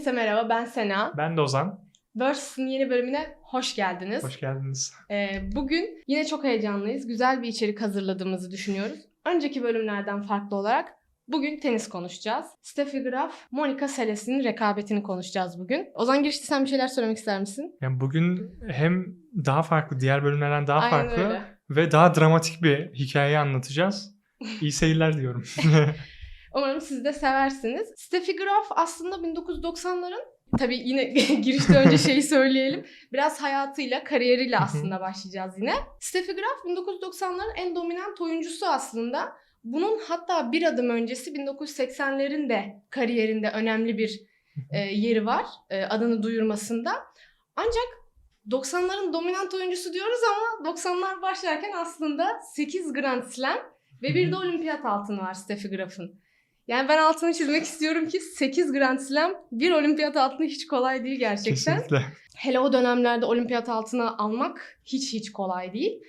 Herkese merhaba, ben Sena. Ben de Ozan. Versus'un yeni bölümüne hoş geldiniz. Hoş geldiniz. Ee, bugün yine çok heyecanlıyız. Güzel bir içerik hazırladığımızı düşünüyoruz. Önceki bölümlerden farklı olarak bugün tenis konuşacağız. Steffi Graf, Monica Seles'in rekabetini konuşacağız bugün. Ozan girişte sen bir şeyler söylemek ister misin? Yani bugün hem daha farklı, diğer bölümlerden daha Aynen farklı öyle. ve daha dramatik bir hikaye anlatacağız. İyi seyirler diyorum. Umarım siz de seversiniz. Steffi Graf aslında 1990'ların Tabii yine girişte önce şeyi söyleyelim. Biraz hayatıyla, kariyeriyle aslında başlayacağız yine. Steffi Graf 1990'ların en dominant oyuncusu aslında. Bunun hatta bir adım öncesi 1980'lerin de kariyerinde önemli bir e, yeri var e, adını duyurmasında. Ancak 90'ların dominant oyuncusu diyoruz ama 90'lar başlarken aslında 8 Grand Slam ve bir de olimpiyat altını var Steffi Graf'ın. Yani ben altını çizmek istiyorum ki 8 Grand Slam bir olimpiyat altını hiç kolay değil gerçekten. Kesinlikle. Hele o dönemlerde olimpiyat altına almak hiç hiç kolay değil.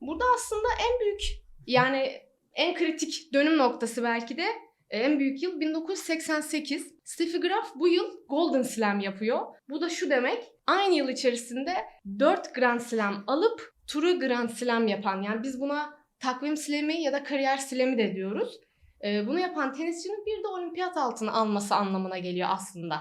Burada aslında en büyük yani en kritik dönüm noktası belki de e, en büyük yıl 1988. Steffi Graf bu yıl Golden Slam yapıyor. Bu da şu demek aynı yıl içerisinde 4 Grand Slam alıp turu Grand Slam yapan yani biz buna takvim slam'i ya da kariyer slam'i de diyoruz. E, bunu yapan tenisçinin bir de olimpiyat altını alması anlamına geliyor aslında.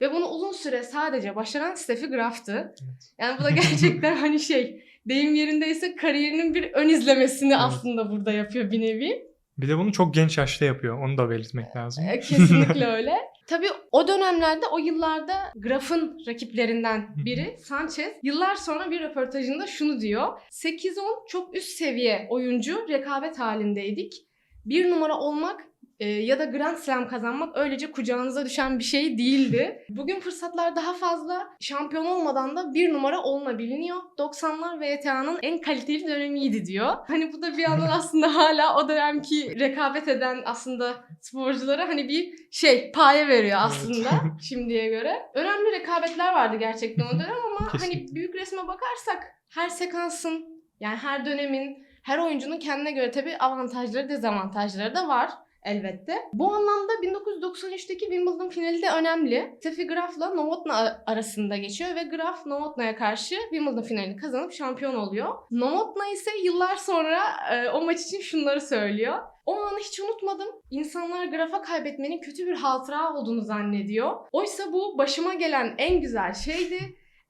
Ve bunu uzun süre sadece başaran Steffi Graf'tı. Yani bu da gerçekten hani şey deyim yerindeyse kariyerinin bir ön izlemesini Evet. aslında burada yapıyor bir nevi. Bir de bunu çok genç yaşta yapıyor. Onu da belirtmek lazım. E, Kesinlikle öyle. Tabii o dönemlerde, o yıllarda Graf'ın rakiplerinden biri Sanchez yıllar sonra bir röportajında şunu diyor. 8-10 çok üst seviye oyuncu rekabet halindeydik. Bir numara olmak e, ya da Grand Slam kazanmak öylece kucağınıza düşen bir şey değildi. Bugün fırsatlar daha fazla. Şampiyon olmadan da bir numara olunabiliyor. 90'lar VTA'nın en kaliteli dönemiydi diyor. Hani bu da bir yandan aslında hala o dönemki rekabet eden aslında sporculara hani bir şey paye veriyor aslında şimdiye göre. Önemli rekabetler vardı gerçekten o dönem ama hani Kesinlikle. büyük resme bakarsak her sekansın yani her dönemin her oyuncunun kendine göre tabii avantajları dezavantajları da var elbette. Bu anlamda 1993'teki Wimbledon finali de önemli. Steffi Graf'la Novotna arasında geçiyor ve Graf Novotna'ya karşı Wimbledon finalini kazanıp şampiyon oluyor. Novotna ise yıllar sonra e, o maç için şunları söylüyor. O anı hiç unutmadım. İnsanlar Graf'a kaybetmenin kötü bir hatıra olduğunu zannediyor. Oysa bu başıma gelen en güzel şeydi.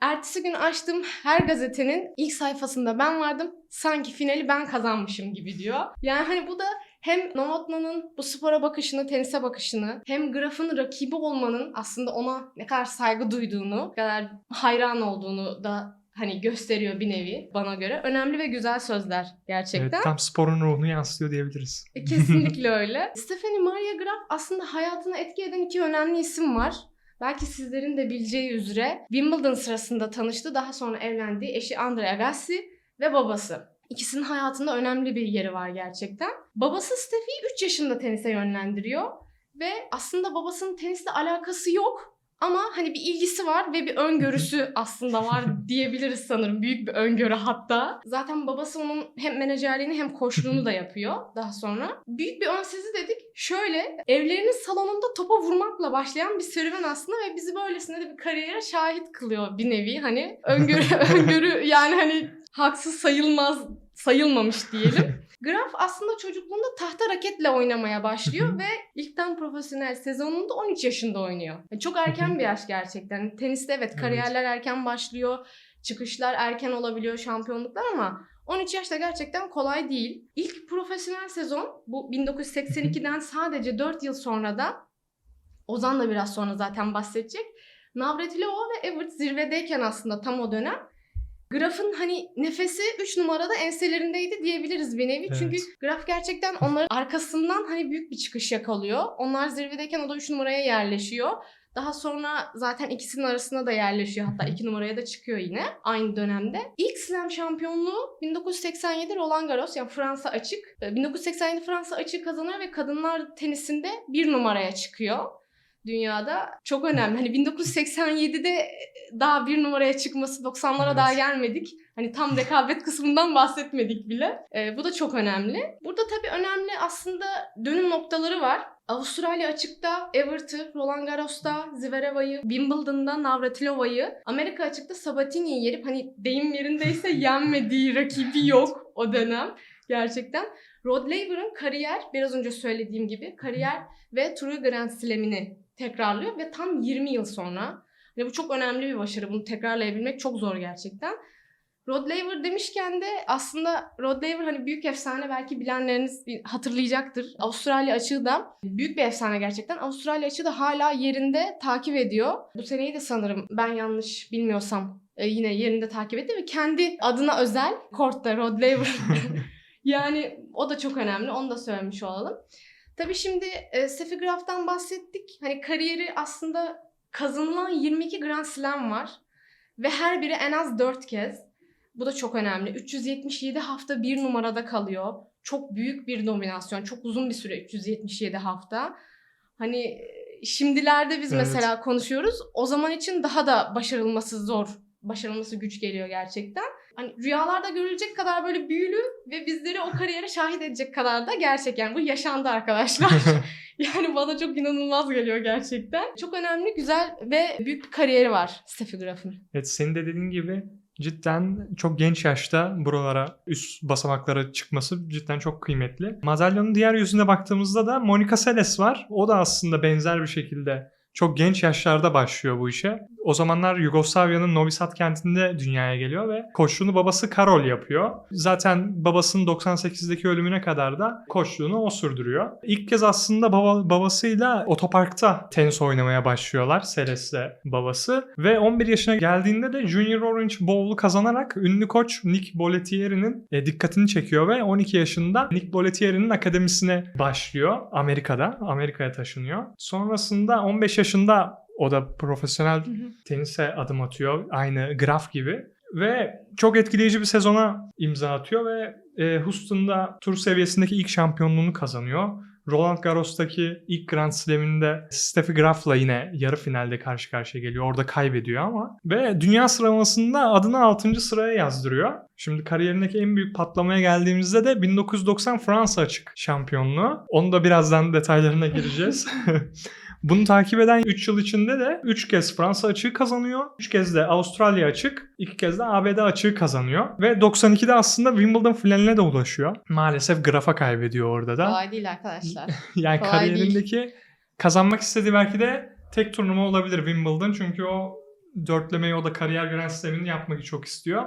Ertesi gün açtım her gazetenin ilk sayfasında ben vardım. Sanki finali ben kazanmışım gibi diyor. Yani hani bu da hem Novotna'nın bu spora bakışını, tenise bakışını, hem Graf'ın rakibi olmanın aslında ona ne kadar saygı duyduğunu, ne kadar hayran olduğunu da hani gösteriyor bir nevi bana göre. Önemli ve güzel sözler Evet, gerçekten. tam sporun ruhunu yansıtıyor diyebiliriz. E, Kesinlikle öyle. Stephanie Maria Graf aslında hayatına etki eden iki önemli isim var. Belki sizlerin de bileceği üzere Wimbledon sırasında tanıştı. Daha sonra evlendiği eşi Andre Agassi ve babası. İkisinin hayatında önemli bir yeri var gerçekten. Babası Steffi'yi 3 yaşında tenise yönlendiriyor. Ve aslında babasının tenisle alakası yok. Ama hani bir ilgisi var ve bir öngörüsü aslında var diyebiliriz sanırım. Büyük bir öngörü hatta. Zaten babası onun hem menajerliğini hem koçluğunu da yapıyor daha sonra. Büyük bir ön sezi dedik. Şöyle evlerinin salonunda topa vurmakla başlayan bir serüven aslında ve bizi böylesine de bir kariyere şahit kılıyor bir nevi. Hani öngörü, öngörü yani hani haksız sayılmaz sayılmamış diyelim. Graf aslında çocukluğunda tahta raketle oynamaya başlıyor ve ilkten profesyonel sezonunda 13 yaşında oynuyor. Yani çok erken bir yaş gerçekten. Teniste evet Evet. kariyerler erken başlıyor. Çıkışlar erken olabiliyor, şampiyonluklar ama 13 yaşta gerçekten kolay değil. İlk profesyonel sezon bu 1982'den sadece 4 yıl sonra da Ozan da biraz sonra zaten bahsedecek. Navratilova ve Everett zirvedeyken aslında tam o dönem Graf'ın hani nefesi 3 numarada enselerindeydi diyebiliriz bir nevi. Evet. Çünkü Graf gerçekten onların arkasından hani büyük bir çıkış yakalıyor. Onlar zirvedeyken o da 3 numaraya yerleşiyor. Daha sonra zaten ikisinin arasına da yerleşiyor. Hatta 2 numaraya da çıkıyor yine aynı dönemde. İlk slam şampiyonluğu 1987 Roland Garros yani Fransa açık. Ee, 1987 Fransa açık kazanıyor ve kadınlar tenisinde bir numaraya çıkıyor. Dünyada çok önemli. Hani 1987'de daha bir numaraya çıkması 90'lara Evet. daha gelmedik. Hani tam rekabet kısmından bahsetmedik bile. Ee, bu da çok önemli. Burada tabii önemli aslında dönüm noktaları var. Avustralya açıkta Evert'ı, Roland Garros'ta Zvereva'yı, Wimbledon'da Navratilova'yı, Amerika açıkta Sabatini'yi yerip hani deyim yerindeyse yenmediği rakibi yok o dönem gerçekten. Rod Laver'ın kariyer, biraz önce söylediğim gibi kariyer ve Turu Grand Slam'ini tekrarlıyor ve tam 20 yıl sonra. Ve bu çok önemli bir başarı. Bunu tekrarlayabilmek çok zor gerçekten. Rod Laver demişken de aslında Rod Laver hani büyük efsane belki bilenleriniz hatırlayacaktır. Avustralya açığı da büyük bir efsane gerçekten. Avustralya açığı da hala yerinde takip ediyor. Bu seneyi de sanırım ben yanlış bilmiyorsam e, yine yerinde takip etti ve kendi adına özel kortta Rod Laver yani o da çok önemli. Onu da söylemiş olalım. Tabii şimdi e, Steffi Graf'tan bahsettik. Hani kariyeri aslında kazanılan 22 Grand Slam var. Ve her biri en az 4 kez. Bu da çok önemli. 377 hafta bir numarada kalıyor. Çok büyük bir dominasyon. Çok uzun bir süre 377 hafta. Hani e, şimdilerde biz Evet. mesela konuşuyoruz. O zaman için daha da başarılması zor. Başarılması güç geliyor gerçekten. Hani rüyalarda görülecek kadar böyle büyülü ve bizleri o kariyere şahit edecek kadar da gerçek. Yani bu yaşandı arkadaşlar. yani bana çok inanılmaz geliyor gerçekten. Çok önemli, güzel ve büyük bir kariyeri var Steffi Graf'ın. Evet senin de dediğin gibi cidden çok genç yaşta buralara üst basamaklara çıkması cidden çok kıymetli. Madalyonun diğer yüzüne baktığımızda da Monica Seles var. O da aslında benzer bir şekilde çok genç yaşlarda başlıyor bu işe. O zamanlar Yugoslavya'nın Novi Sad kentinde dünyaya geliyor ve koçluğunu babası Karol yapıyor. Zaten babasının 98'deki ölümüne kadar da koçluğunu o sürdürüyor. İlk kez aslında baba, babasıyla otoparkta tenis oynamaya başlıyorlar. Seles'le babası. Ve 11 yaşına geldiğinde de Junior Orange Bowl'u kazanarak ünlü koç Nick Bollettieri'nin e, dikkatini çekiyor ve 12 yaşında Nick Bollettieri'nin akademisine başlıyor Amerika'da. Amerika'ya taşınıyor. Sonrasında 15 yaşında o da profesyonel tenise adım atıyor. Aynı Graf gibi. Ve çok etkileyici bir sezona imza atıyor ve e, Houston'da tur seviyesindeki ilk şampiyonluğunu kazanıyor. Roland Garros'taki ilk Grand Slam'inde Steffi Graf'la yine yarı finalde karşı karşıya geliyor. Orada kaybediyor ama. Ve dünya sıralamasında adını 6. sıraya yazdırıyor. Şimdi kariyerindeki en büyük patlamaya geldiğimizde de 1990 Fransa açık şampiyonluğu. Onu da birazdan detaylarına gireceğiz. Bunu takip eden 3 yıl içinde de 3 kez Fransa açığı kazanıyor. 3 kez de Avustralya açık. 2 kez de ABD açığı kazanıyor. Ve 92'de aslında Wimbledon finaline de ulaşıyor. Maalesef Graf'a kaybediyor orada da. Kolay değil arkadaşlar. Yani kolay kariyerindeki kazanmak istediği belki de tek turnuva olabilir Wimbledon. Çünkü o dörtlemeyi o da kariyer Grand Slam'ini yapmayı çok istiyor.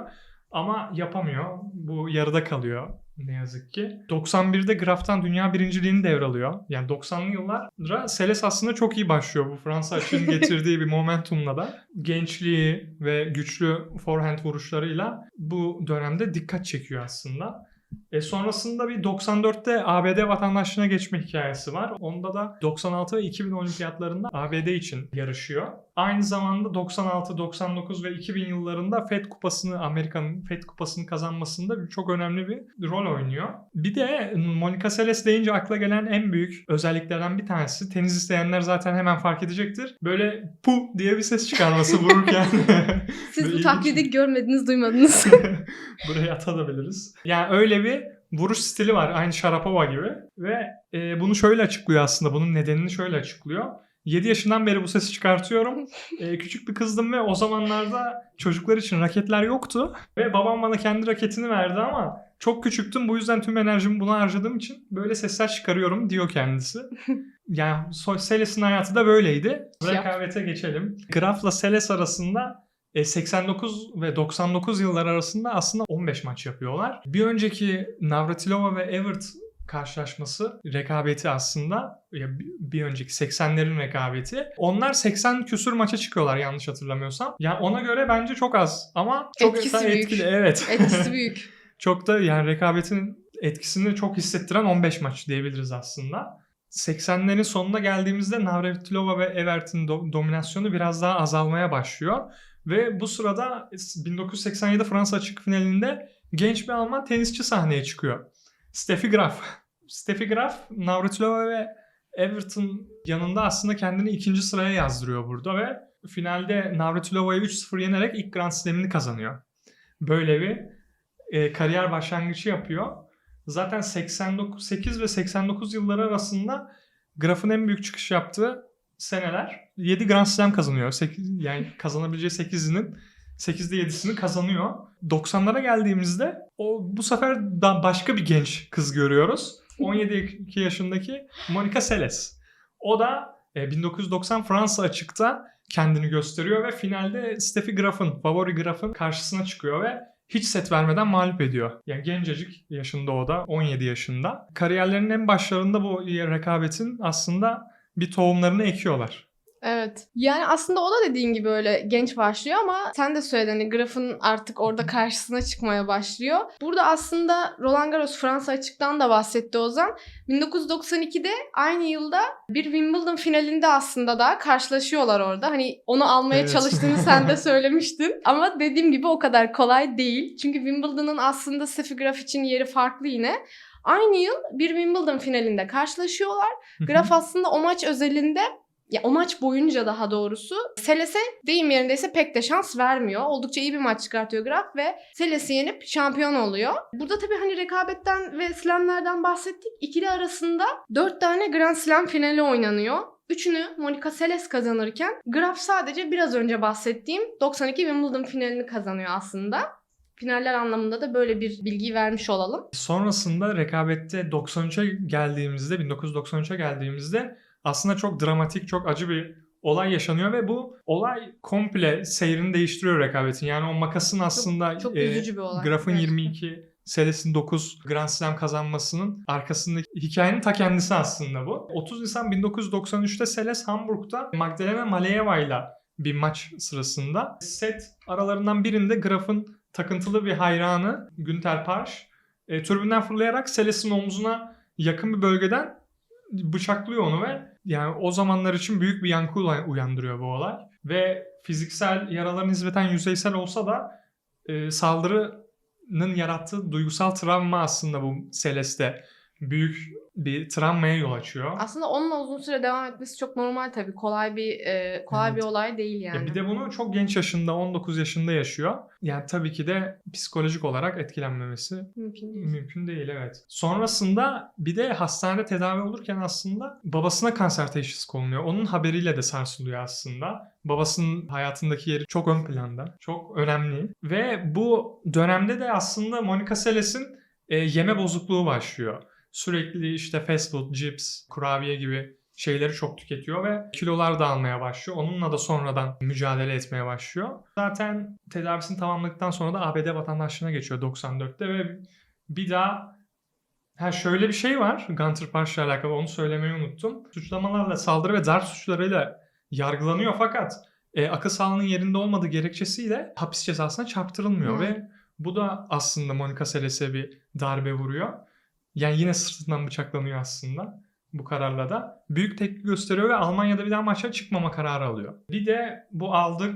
Ama yapamıyor. Bu yarıda kalıyor ne yazık ki. 91'de Graf'tan dünya birinciliğini devralıyor. Yani 90'lı yıllara Seles aslında çok iyi başlıyor bu Fransa açığın getirdiği bir momentumla da. Gençliği ve güçlü forehand vuruşlarıyla bu dönemde dikkat çekiyor aslında. E sonrasında bir 94'te ABD vatandaşlığına geçme hikayesi var. Onda da 96 ve 2000 olimpiyatlarında ABD için yarışıyor. Aynı zamanda 96, 99 ve 2000 yıllarında Fed Kupası'nı, Amerika'nın Fed Kupası'nı kazanmasında çok önemli bir rol oynuyor. Bir de Monica Seles deyince akla gelen en büyük özelliklerden bir tanesi. Tenis isteyenler zaten hemen fark edecektir. Böyle pu diye bir ses çıkarması vururken. Siz bu taklidi görmediniz, duymadınız. Buraya atabiliriz. Yani öyle bir vuruş stili var aynı Sharapova gibi ve e, bunu şöyle açıklıyor aslında bunun nedenini şöyle açıklıyor. 7 yaşından beri bu sesi çıkartıyorum. E, küçük bir kızdım ve o zamanlarda çocuklar için raketler yoktu. Ve babam bana kendi raketini verdi ama çok küçüktüm. Bu yüzden tüm enerjimi buna harcadığım için böyle sesler çıkarıyorum diyor kendisi. Yani Seles'in hayatı da böyleydi. Rekabete geçelim. Graf'la Seles arasında e, 89 ve 99 yıllar arasında aslında 15 maç yapıyorlar. Bir önceki Navratilova ve Evert karşılaşması rekabeti aslında ya bir- önceki 80'lerin rekabeti. Onlar 80 küsür maça çıkıyorlar yanlış hatırlamıyorsam. Yani ona göre bence çok az ama çok Etkisi büyük. etkili. Evet. Etkisi büyük. çok da yani rekabetin etkisini çok hissettiren 15 maç diyebiliriz aslında. 80'lerin sonuna geldiğimizde Navratilova ve Evert'in do- dominasyonu biraz daha azalmaya başlıyor. Ve bu sırada 1987 Fransa açık finalinde genç bir Alman tenisçi sahneye çıkıyor. Steffi Graf. Steffi Graf, Navratilova ve Everton yanında aslında kendini ikinci sıraya yazdırıyor burada ve finalde Navratilova'yı 3-0 yenerek ilk Grand Slam'ini kazanıyor. Böyle bir e, kariyer başlangıcı yapıyor. Zaten 89 8 ve 89 yılları arasında Graf'ın en büyük çıkış yaptığı seneler 7 Grand Slam kazanıyor. 8, yani kazanabileceği 8'inin 8'de 7'sini kazanıyor. 90'lara geldiğimizde o bu sefer da başka bir genç kız görüyoruz. 17 yaşındaki Monica Seles. O da e, 1990 Fransa açıkta kendini gösteriyor ve finalde Steffi Graf'ın, favori Graf'ın karşısına çıkıyor ve hiç set vermeden mağlup ediyor. Yani gencecik yaşında o da 17 yaşında. Kariyerlerinin en başlarında bu rekabetin aslında bir tohumlarını ekiyorlar. Evet. Yani aslında o da dediğin gibi öyle genç başlıyor ama sen de söyledin hani Graf'ın artık orada karşısına çıkmaya başlıyor. Burada aslında Roland Garros Fransa açıktan da bahsetti Ozan. 1992'de aynı yılda bir Wimbledon finalinde aslında da karşılaşıyorlar orada. Hani onu almaya Evet. çalıştığını sen de söylemiştin. Ama dediğim gibi o kadar kolay değil. Çünkü Wimbledon'ın aslında Steffi Graf için yeri farklı yine. Aynı yıl bir Wimbledon finalinde karşılaşıyorlar. Graf aslında o maç özelinde ya o maç boyunca daha doğrusu Seles'e deyim yerindeyse pek de şans vermiyor. Oldukça iyi bir maç çıkartıyor Graf ve Seles'i yenip şampiyon oluyor. Burada tabii hani rekabetten ve slamlerden bahsettik. İkili arasında 4 tane Grand Slam finali oynanıyor. Üçünü Monica Seles kazanırken Graf sadece biraz önce bahsettiğim 92 Wimbledon finalini kazanıyor aslında. Finaller anlamında da böyle bir bilgiyi vermiş olalım. Sonrasında rekabette 93'e geldiğimizde, 1993'e geldiğimizde aslında çok dramatik, çok acı bir olay yaşanıyor ve bu olay komple seyrini değiştiriyor rekabetin. Yani o makasın aslında Çok e, üzücü bir olay. Graf'ın gerçekten. 22, Seles'in 9 Grand Slam kazanmasının arkasındaki hikayenin ta kendisi aslında bu. 30 Nisan 1993'te Seles Hamburg'da Magdalena Maleyeva ile bir maç sırasında set aralarından birinde Graf'ın takıntılı bir hayranı Günter Parş e, türbünden fırlayarak Seles'in omzuna yakın bir bölgeden bıçaklıyor onu ve yani o zamanlar için büyük bir yankı uyandırıyor bu olay. Ve fiziksel yaraların nispeten yüzeysel olsa da e, saldırının yarattığı duygusal travma aslında bu Celeste büyük bir travmaya yol açıyor. Aslında onunla uzun süre devam etmesi çok normal tabii. Kolay bir e, kolay Evet. bir olay değil yani. Ya bir de bunu çok genç yaşında 19 yaşında yaşıyor. Yani tabii ki de psikolojik olarak etkilenmemesi mümkün değil. Mümkün değil evet. Sonrasında bir de hastanede tedavi olurken aslında babasına kanser teşhisi konuluyor. Onun haberiyle de sarsılıyor aslında. Babasının hayatındaki yeri çok ön planda. Çok önemli. Ve bu dönemde de aslında Monica Seles'in e, yeme bozukluğu başlıyor. Sürekli işte fast food, cips, kurabiye gibi şeyleri çok tüketiyor ve kilolar da almaya başlıyor. Onunla da sonradan mücadele etmeye başlıyor. Zaten tedavisini tamamladıktan sonra da ABD vatandaşlığına geçiyor 94'te ve bir daha ha şöyle bir şey var Gunter Parsh'la alakalı onu söylemeyi unuttum. Suçlamalarla saldırı ve darp suçlarıyla yargılanıyor fakat e, akıl sağlığının yerinde olmadığı gerekçesiyle hapis cezasına çarptırılmıyor Hmm. ve bu da aslında Monica Seles'e bir darbe vuruyor. Yani yine sırtından bıçaklanıyor aslında bu kararla da. Büyük tepki gösteriyor ve Almanya'da bir daha maça çıkmama kararı alıyor. Bir de bu aldığı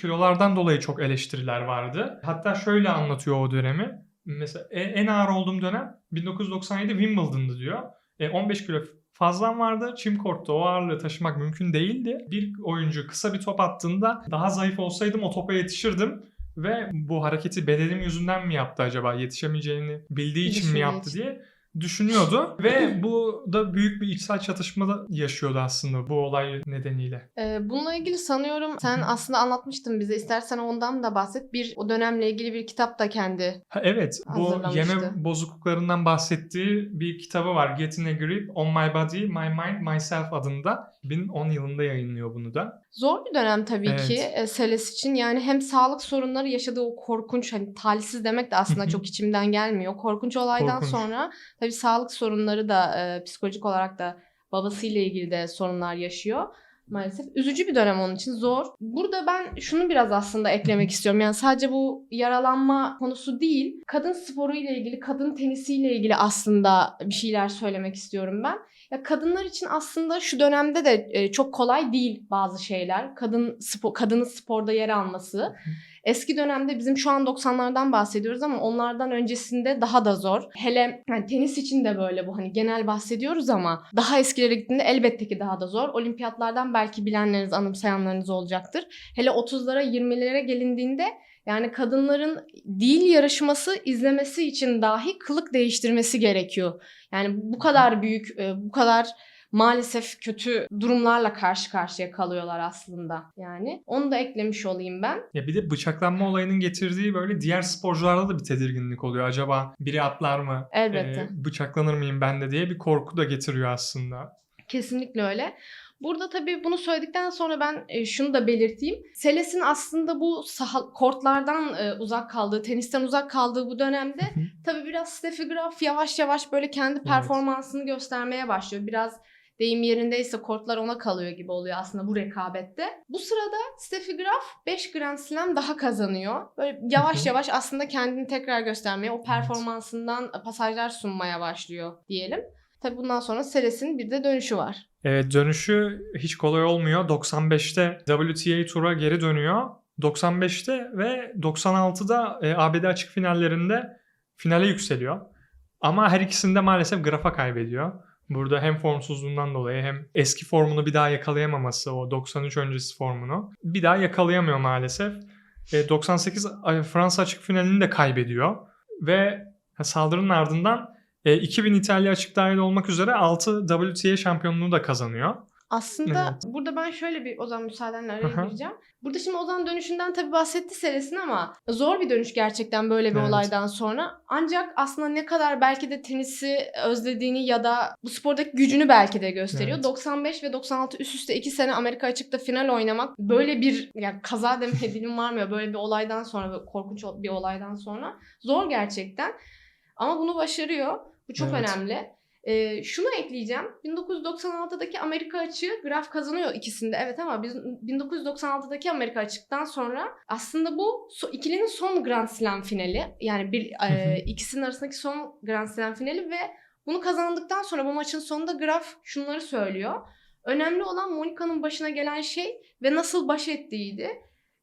kilolardan dolayı çok eleştiriler vardı. Hatta şöyle anlatıyor o dönemi. Mesela e- en ağır olduğum dönem 1997 Wimbledon'dı diyor. E, 15 kilo fazlam vardı. Çim kortta o ağırlığı taşımak mümkün değildi. Bir oyuncu kısa bir top attığında daha zayıf olsaydım o topa yetişirdim. Ve bu hareketi bedenim yüzünden mi yaptı acaba? Yetişemeyeceğini bildiği için mi yaptı diye düşünüyordu. Ve bu da büyük bir içsel çatışma da yaşıyordu aslında bu olay nedeniyle. Ee, bununla ilgili sanıyorum sen aslında anlatmıştın bize. İstersen ondan da bahset. Bir o dönemle ilgili bir kitap da kendi. Ha, evet bu yeme bozukluklarından bahsettiği bir kitabı var. Getting a Grip on My Body, My Mind, Myself adında. 2010 yılında yayınlıyor bunu da. Zor bir dönem tabii Evet. ki e, Seles için. Yani hem sağlık sorunları yaşadığı o korkunç hani talihsiz demek de aslında çok içimden gelmiyor. Korkunç olaydan Korkunç. sonra tabii sağlık sorunları da e, psikolojik olarak da babasıyla ilgili de sorunlar yaşıyor. Maalesef. Üzücü bir dönem onun için zor. Burada ben şunu biraz aslında eklemek istiyorum. Yani sadece bu yaralanma konusu değil. Kadın sporu ile ilgili, kadın tenisiyle ilgili aslında bir şeyler söylemek istiyorum ben. Ya kadınlar için aslında şu dönemde de e, çok kolay değil bazı şeyler. Kadın spor, kadının sporda yer alması. Eski dönemde bizim şu an 90'lardan bahsediyoruz ama onlardan öncesinde daha da zor. Hele yani tenis için de böyle bu hani genel bahsediyoruz ama daha eskilere gittiğinde elbette ki daha da zor. Olimpiyatlardan belki bilenleriniz, anımsayanlarınız olacaktır. Hele 30'lara 20'lere gelindiğinde yani kadınların dil yarışması izlemesi için dahi kılık değiştirmesi gerekiyor. Yani bu kadar büyük, e, bu kadar maalesef kötü durumlarla karşı karşıya kalıyorlar aslında. Yani onu da eklemiş olayım ben. Ya bir de bıçaklanma olayının getirdiği böyle diğer sporcularda da bir tedirginlik oluyor. Acaba biri atlar mı? Elbette. Ee, bıçaklanır mıyım ben de diye bir korku da getiriyor aslında. Kesinlikle öyle. Burada tabii bunu söyledikten sonra ben e, şunu da belirteyim. Seles'in aslında bu saha, kortlardan e, uzak kaldığı, tenisten uzak kaldığı bu dönemde tabii biraz Steffi Graf yavaş yavaş böyle kendi performansını göstermeye başlıyor. Biraz deyim yerindeyse kortlar ona kalıyor gibi oluyor aslında bu rekabette. Bu sırada Steffi Graf 5 Grand Slam daha kazanıyor. Böyle yavaş yavaş aslında kendini tekrar göstermeye, o performansından pasajlar sunmaya başlıyor diyelim. Tabii bundan sonra Seles'in bir de dönüşü var. Evet dönüşü hiç kolay olmuyor. 95'te WTA Tour'a geri dönüyor. 95'te ve 96'da e, ABD açık finallerinde finale yükseliyor. Ama her ikisinde maalesef grafa kaybediyor. Burada hem formsuzluğundan dolayı hem eski formunu bir daha yakalayamaması, o 93 öncesi formunu bir daha yakalayamıyor maalesef. E, 98 ay- Fransa açık finalini de kaybediyor. Ve saldırının ardından e, 2000 İtalya açık dahil olmak üzere 6 WTA şampiyonluğu da kazanıyor. Aslında Evet. burada ben şöyle bir Ozan müsaadenle araya Aha. gireceğim. Burada şimdi Ozan dönüşünden tabii bahsetti Seles'in ama zor bir dönüş gerçekten böyle bir Evet. olaydan sonra. Ancak aslında ne kadar belki de tenisi özlediğini ya da bu spordaki gücünü belki de gösteriyor. Evet. 95 ve 96 üst üste 2 sene Amerika açıkta final oynamak böyle bir yani kaza demeye dilim varmıyor. Böyle bir olaydan sonra korkunç bir olaydan sonra zor gerçekten. Ama bunu başarıyor. Bu çok Evet. önemli. Ee, şunu ekleyeceğim. 1996'daki Amerika açığı Graf kazanıyor ikisinde. Evet ama biz 1996'daki Amerika açıktan sonra aslında bu so- ikilinin son Grand Slam finali. Yani bir e, ikisinin arasındaki son Grand Slam finali ve bunu kazandıktan sonra bu maçın sonunda Graf şunları söylüyor. Önemli olan Monika'nın başına gelen şey ve nasıl baş ettiğiydi.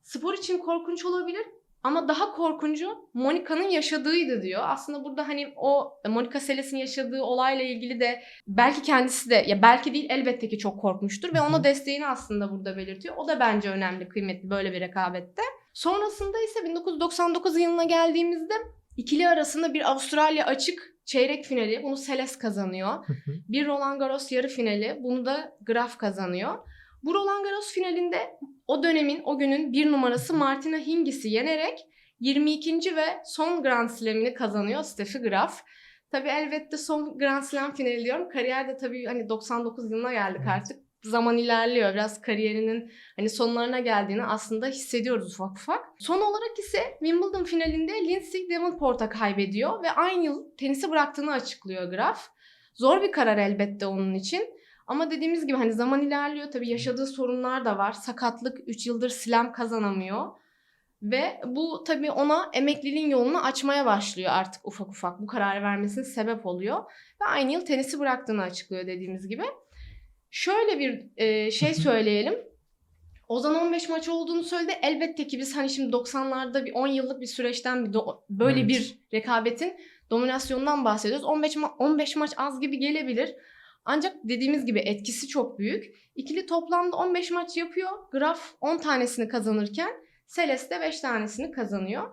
Spor için korkunç olabilir ama daha korkuncu Monika'nın yaşadığıydı diyor. Aslında burada hani o Monika Seles'in yaşadığı olayla ilgili de belki kendisi de ya belki değil elbette ki çok korkmuştur ve ona desteğini aslında burada belirtiyor. O da bence önemli, kıymetli böyle bir rekabette. Sonrasında ise 1999 yılına geldiğimizde ikili arasında bir Avustralya açık çeyrek finali. Bunu Seles kazanıyor. Bir Roland Garros yarı finali. Bunu da Graf kazanıyor. Bu Roland Garros finalinde o dönemin, o günün bir numarası Martina Hingis'i yenerek 22. ve son Grand Slam'ini kazanıyor Steffi Graf. Tabii elbette son Grand Slam finali diyorum. Kariyerde tabii hani 99 yılına geldik artık. Zaman ilerliyor. Biraz kariyerinin hani sonlarına geldiğini aslında hissediyoruz ufak ufak. Son olarak ise Wimbledon finalinde Lindsay Davenport'a kaybediyor ve aynı yıl tenisi bıraktığını açıklıyor Graf. Zor bir karar elbette onun için. Ama dediğimiz gibi hani zaman ilerliyor. Tabii yaşadığı sorunlar da var. Sakatlık 3 yıldır slam kazanamıyor. Ve bu tabii ona emekliliğin yolunu açmaya başlıyor artık ufak ufak. Bu kararı vermesine sebep oluyor. Ve aynı yıl tenisi bıraktığını açıklıyor dediğimiz gibi. Şöyle bir e, şey söyleyelim. Ozan 15 maç olduğunu söyledi. Elbette ki biz hani şimdi 90'larda bir 10 yıllık bir süreçten bir do- böyle Evet. bir rekabetin dominasyonundan bahsediyoruz. 15 ma- 15 maç az gibi gelebilir. Ancak dediğimiz gibi etkisi çok büyük. İkili toplamda 15 maç yapıyor. Graf 10 tanesini kazanırken Seles de 5 tanesini kazanıyor.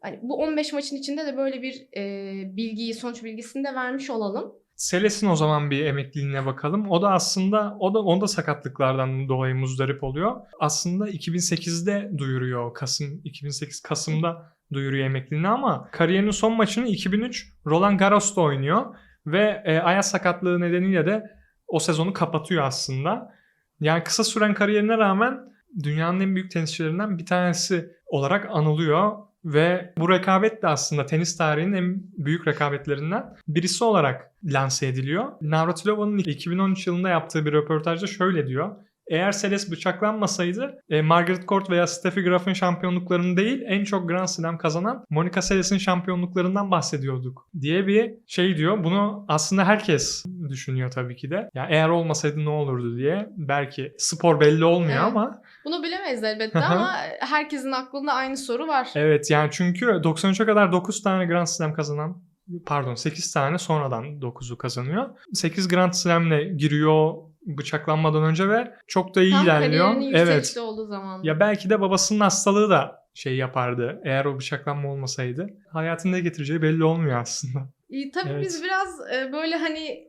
Hani bu 15 maçın içinde de böyle bir e, bilgiyi, sonuç bilgisini de vermiş olalım. Seles'in o zaman bir emekliliğine bakalım. O da aslında o da onda sakatlıklardan dolayı muzdarip oluyor. Aslında 2008'de duyuruyor. Kasım 2008 Kasım'da duyuruyor emekliliğini ama kariyerinin son maçını 2003 Roland Garros'ta oynuyor ve e, ayak sakatlığı nedeniyle de o sezonu kapatıyor aslında. Yani kısa süren kariyerine rağmen dünyanın en büyük tenisçilerinden bir tanesi olarak anılıyor ve bu rekabet de aslında tenis tarihinin en büyük rekabetlerinden birisi olarak lanse ediliyor. Navratilova'nın 2013 yılında yaptığı bir röportajda şöyle diyor. Eğer Seles bıçaklanmasaydı e, Margaret Court veya Steffi Graf'ın şampiyonluklarını değil en çok Grand Slam kazanan Monica Seles'in şampiyonluklarından bahsediyorduk diye bir şey diyor. Bunu aslında herkes düşünüyor tabii ki de. Ya eğer olmasaydı ne olurdu diye. Belki spor belli olmuyor Evet. ama Bunu bilemeyiz elbette ama herkesin aklında aynı soru var. evet yani çünkü 93'e kadar 9 tane Grand Slam kazanan pardon 8 tane sonradan 9'u kazanıyor. 8 Grand Slam'le giriyor bıçaklanmadan önce ve çok da iyi Tam ilerliyor. Evet. olduğu zaman. Ya belki de babasının hastalığı da şey yapardı eğer o bıçaklanma olmasaydı. Hayatında ne getireceği belli olmuyor aslında. İyi, tabii Evet. biz biraz e, böyle hani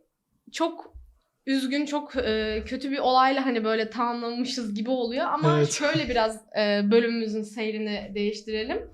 çok üzgün, çok e, kötü bir olayla hani böyle tamamlamışız gibi oluyor ama Evet. şöyle biraz e, bölümümüzün seyrini değiştirelim.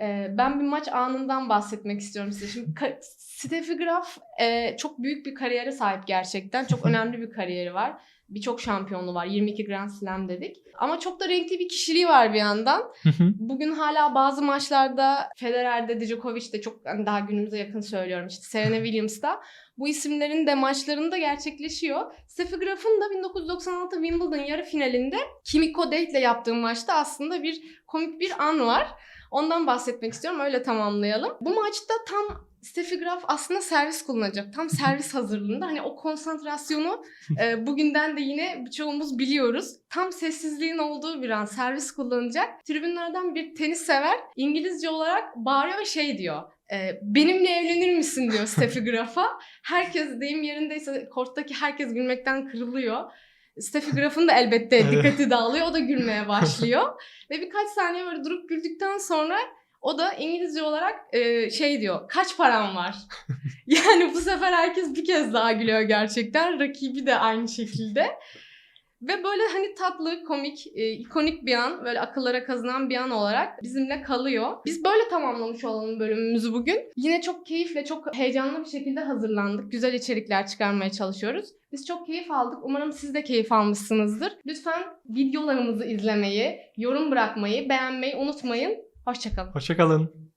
E, ben bir maç anından bahsetmek istiyorum size. Şimdi Steffi Graf e, çok büyük bir kariyere sahip gerçekten. Çok önemli bir kariyeri var. Birçok şampiyonluğu var. 22 Grand Slam dedik. Ama çok da renkli bir kişiliği var bir yandan. Bugün hala bazı maçlarda Federer'de, Djokovic'de çok hani daha günümüze yakın söylüyorum işte Serena Williams'da bu isimlerin de maçlarında gerçekleşiyor. Steffi Graf'ın da 1996 Wimbledon yarı finalinde Kimiko Date'le yaptığı maçta aslında bir komik bir an var. Ondan bahsetmek istiyorum. Öyle tamamlayalım. Bu maçta tam Steffi Graf aslında servis kullanacak. Tam servis hazırlığında. Hani o konsantrasyonu e, bugünden de yine birçoğumuz biliyoruz. Tam sessizliğin olduğu bir an servis kullanacak. Tribünlerden bir tenis sever İngilizce olarak bağırıyor ve şey diyor. e, benimle evlenir misin diyor Steffi Graf'a. Herkes deyim yerindeyse korttaki herkes gülmekten kırılıyor. Steffi Graf'ın da elbette dikkati dağılıyor. O da gülmeye başlıyor. Ve birkaç saniye böyle durup güldükten sonra o da İngilizce olarak e, şey diyor. Kaç param var? yani bu sefer herkes bir kez daha gülüyor gerçekten. Rakibi de aynı şekilde. Ve böyle hani tatlı, komik, e, ikonik bir an, böyle akıllara kazınan bir an olarak bizimle kalıyor. Biz böyle tamamlamış olalım bölümümüzü bugün. Yine çok keyifle, çok heyecanlı bir şekilde hazırlandık. Güzel içerikler çıkarmaya çalışıyoruz. Biz çok keyif aldık. Umarım siz de keyif almışsınızdır. Lütfen videolarımızı izlemeyi, yorum bırakmayı, beğenmeyi unutmayın. Hoşçakalın. Hoşçakalın.